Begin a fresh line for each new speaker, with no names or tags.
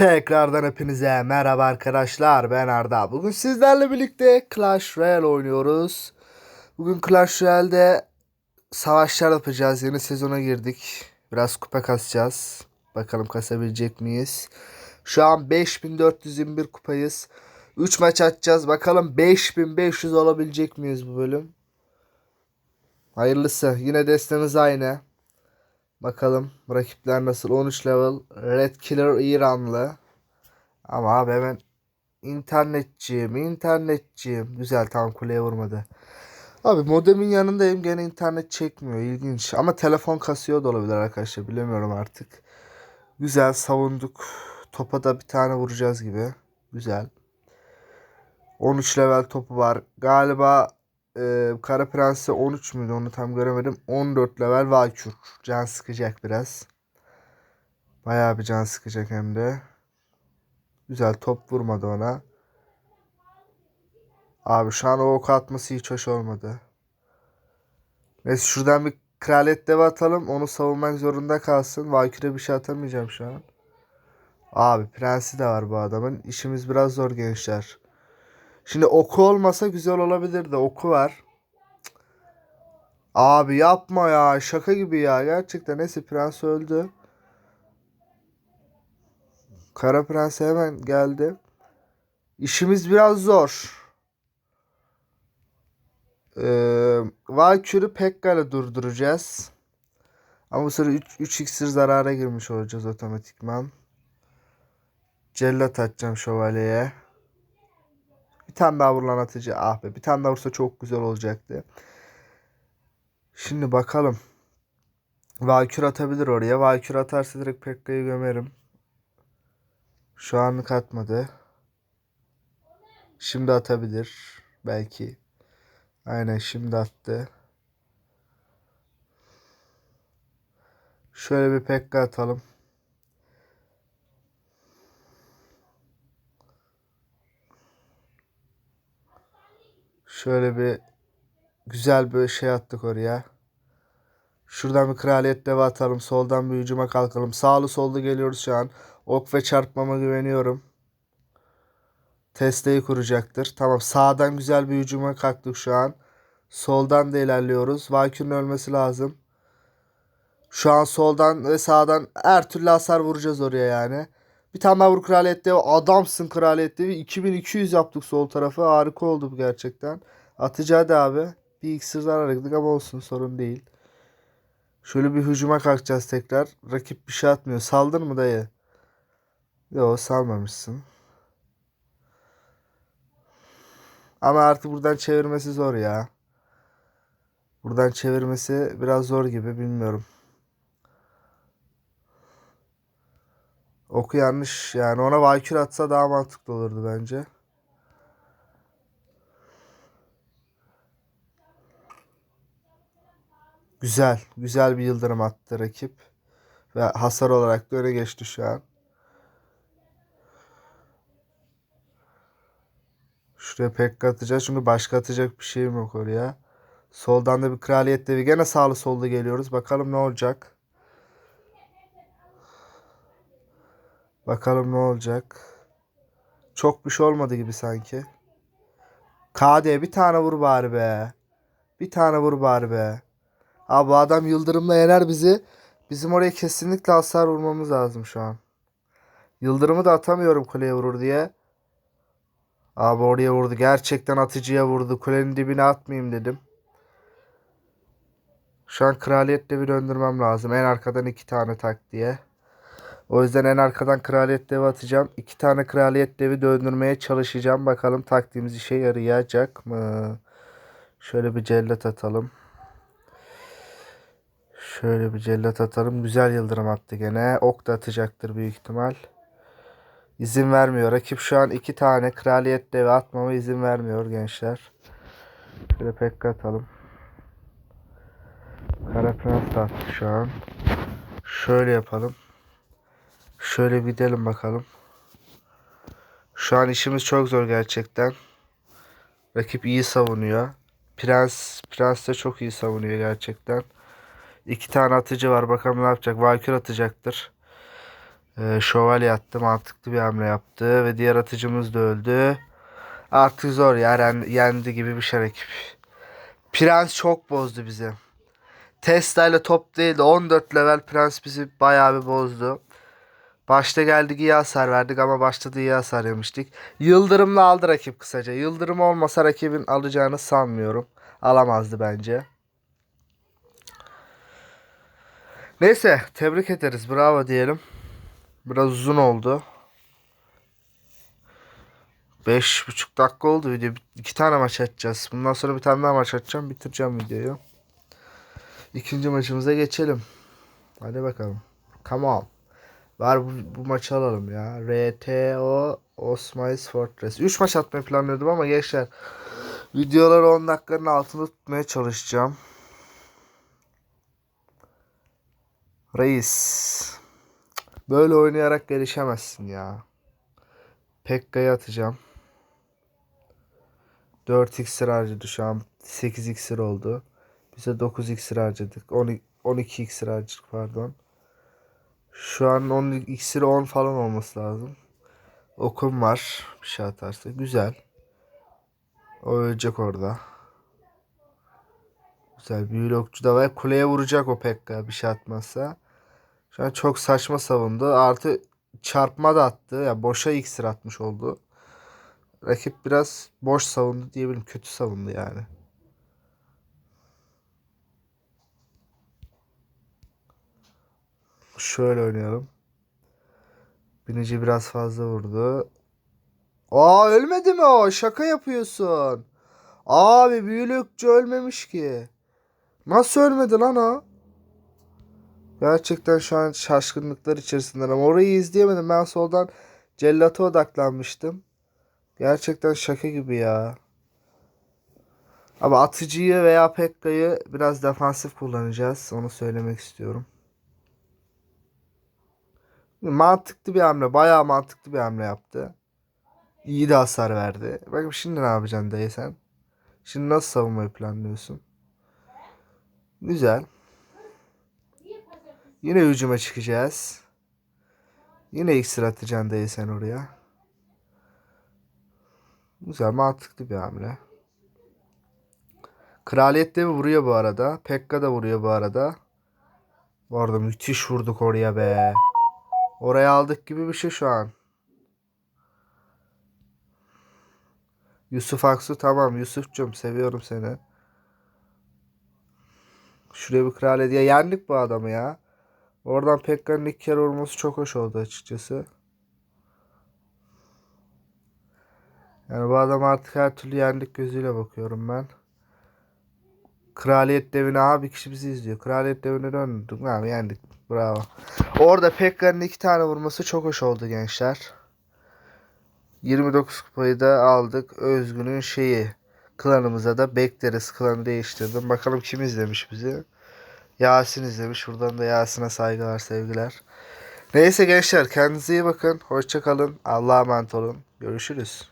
Tekrardan hepinize merhaba arkadaşlar ben Arda. Bugün sizlerle birlikte Clash Royale oynuyoruz. Bugün Clash Royale'de savaşlar yapacağız. Yeni sezona girdik. Biraz kupa kasacağız. Bakalım kasabilecek miyiz? Şu an 5421 kupayız. 3 maç atacağız. Bakalım 5500 olabilecek miyiz bu bölüm? Hayırlısı. Yine destemiz aynı. Bakalım rakipler nasıl? 13 level. Red Killer İranlı. Ama abi hemen internetçiyim, internetçiyim. Güzel tam kuleye vurmadı. Abi modemin yanındayım gene internet çekmiyor. İlginç. Ama telefon kasıyor da olabilir arkadaşlar. Bilemiyorum artık. Güzel savunduk. Topa da bir tane vuracağız gibi. Güzel. 13 level topu var. Galiba e, Kara Prens'e 13 müydü onu tam göremedim. 14 level Valkür. Can sıkacak biraz. Bayağı bir can sıkacak hem de. Güzel top vurmadı ona. Abi şu an o ok atması hiç hoş olmadı. Neyse şuradan bir kraliyet dev atalım. Onu savunmak zorunda kalsın. Valkyr'e bir şey atamayacağım şu an. Abi prensi de var bu adamın. İşimiz biraz zor gençler. Şimdi oku olmasa güzel olabilirdi. Oku var. Abi yapma ya. Şaka gibi ya. Gerçekten neyse prens öldü. Kara prens hemen geldi. İşimiz biraz zor. Ee, Valkyrie'yi Pekka'yla durduracağız. Ama bu sırada 3, 3 iksir zarara girmiş olacağız otomatikman. Cellat atacağım şövalyeye. Bir tane daha vurulan atıcı. Ah be bir tane daha vursa çok güzel olacaktı. Şimdi bakalım. Valkür atabilir oraya. Valkür atarsa direkt Pekka'yı gömerim. Şu anlık atmadı. Şimdi atabilir. Belki. Aynen şimdi attı. Şöyle bir Pekka atalım. Şöyle bir güzel bir şey attık oraya. Şuradan bir kraliyet deve atalım. Soldan bir hücuma kalkalım. Sağlı sollu geliyoruz şu an. Ok ve çarpmama güveniyorum. Testeyi kuracaktır. Tamam sağdan güzel bir hücuma kalktık şu an. Soldan da ilerliyoruz. Valkyrie'nin ölmesi lazım. Şu an soldan ve sağdan her türlü hasar vuracağız oraya yani. Bir tane daha vur kraliyet devi. Adamsın kraliyet devi. 2200 yaptık sol tarafı. Harika oldu bu gerçekten. Atacağı da abi. Bir iksir aradık ama olsun sorun değil. Şöyle bir hücuma kalkacağız tekrar. Rakip bir şey atmıyor. Saldın mı dayı? Yok salmamışsın. Ama artık buradan çevirmesi zor ya. Buradan çevirmesi biraz zor gibi bilmiyorum. Oku yanlış yani ona Valkür atsa daha mantıklı olurdu bence. Güzel. Güzel bir yıldırım attı rakip. Ve hasar olarak da öne geçti şu an. Şuraya pek atacağız çünkü başka atacak bir şeyim yok oraya. Soldan da bir kraliyet devi. Gene sağlı solda geliyoruz. Bakalım ne olacak. Bakalım ne olacak. Çok bir şey olmadı gibi sanki. KD bir tane vur bari be. Bir tane vur bari be. Abi bu adam yıldırımla yener bizi. Bizim oraya kesinlikle hasar vurmamız lazım şu an. Yıldırımı da atamıyorum kuleye vurur diye. Abi oraya vurdu. Gerçekten atıcıya vurdu. Kulenin dibine atmayayım dedim. Şu an kraliyet devi döndürmem lazım. En arkadan iki tane tak diye. O yüzden en arkadan kraliyet devi atacağım. İki tane kraliyet devi döndürmeye çalışacağım. Bakalım taktiğimiz işe yarayacak mı? Şöyle bir cellat atalım. Şöyle bir cellat atalım. Güzel yıldırım attı gene. Ok da atacaktır büyük ihtimal. İzin vermiyor. Rakip şu an iki tane kraliyet devi atmama izin vermiyor gençler. Şöyle pekka atalım. Kara prens attı şu an. Şöyle yapalım. Şöyle gidelim bakalım. Şu an işimiz çok zor gerçekten. Rakip iyi savunuyor. Prens, Prens de çok iyi savunuyor gerçekten. İki tane atıcı var. Bakalım ne yapacak. Valkür atacaktır. Ee, şövalye attı. Mantıklı bir hamle yaptı. Ve diğer atıcımız da öldü. Artık zor ya. yen- Yendi gibi bir şey rakip. Prens çok bozdu bizi. Tesla ile top değil de 14 level Prens bizi bayağı bir bozdu. Başta geldik iyi verdik ama başta da iyi yemiştik. Yıldırımla aldı rakip kısaca. Yıldırım olmasa rakibin alacağını sanmıyorum. Alamazdı bence. Neyse tebrik ederiz. Bravo diyelim. Biraz uzun oldu. Beş buçuk dakika oldu video. İki tane maç açacağız. Bundan sonra bir tane daha maç açacağım. Bitireceğim videoyu. İkinci maçımıza geçelim. Hadi bakalım. Come on. Var bu, bu maçı alalım ya. RTO Osmice Fortress. 3 maç atmayı planlıyordum ama gençler. Videoları 10 dakikanın altında tutmaya çalışacağım. Reis. Böyle oynayarak gelişemezsin ya. Pekka'yı atacağım. 4 iksir harcadı şu an. 8 iksir oldu. Bize 9 iksir harcadık. 12, 12 iksir harcadık pardon. Şu an 10 iksiri 10 falan olması lazım. Okum var. Bir şey atarsa. Güzel. O ölecek orada. Güzel. Büyülü okçu da var. Kuleye vuracak o Pekka bir şey atmazsa. Şu an çok saçma savundu. Artı çarpma da attı. Ya yani boşa iksir atmış oldu. Rakip biraz boş savundu diyebilirim. Kötü savundu yani. Şöyle oynayalım. Binici biraz fazla vurdu. Aa ölmedi mi o? Şaka yapıyorsun. Abi büyülükçü ölmemiş ki. Nasıl ölmedi lan o? Gerçekten şu an şaşkınlıklar içerisindeyim. Ama orayı izleyemedim. Ben soldan cellata odaklanmıştım. Gerçekten şaka gibi ya. Ama atıcıyı veya Pekka'yı biraz defansif kullanacağız. Onu söylemek istiyorum. Mantıklı bir hamle. Bayağı mantıklı bir hamle yaptı. İyi de hasar verdi. Bakın şimdi ne yapacaksın dayı sen? Şimdi nasıl savunmayı planlıyorsun? Güzel. Yine hücuma çıkacağız. Yine iksir atacaksın dayı sen oraya. Güzel mantıklı bir hamle. Kraliyet de vuruyor bu arada. Pekka da vuruyor bu arada. Bu arada müthiş vurduk oraya be. Oraya aldık gibi bir şey şu an. Yusuf Aksu tamam Yusuf'cum seviyorum seni. Şuraya bir kraliyet. Ya yendik bu adamı ya. Oradan Pekka'nın ilk kere vurması çok hoş oldu açıkçası. Yani bu adam artık her türlü yendik gözüyle bakıyorum ben. Kraliyet devini abi kişi bizi izliyor. Kraliyet devine döndük. Abi yendik. Bravo. Orada Pekka'nın iki tane vurması çok hoş oldu gençler. 29 kupayı da aldık. Özgün'ün şeyi. Klanımıza da bekleriz. Klanı değiştirdim. Bakalım kim izlemiş bizi. Yasin izlemiş. Buradan da Yasin'e saygılar, sevgiler. Neyse gençler kendinize iyi bakın. Hoşçakalın. Allah'a emanet olun. Görüşürüz.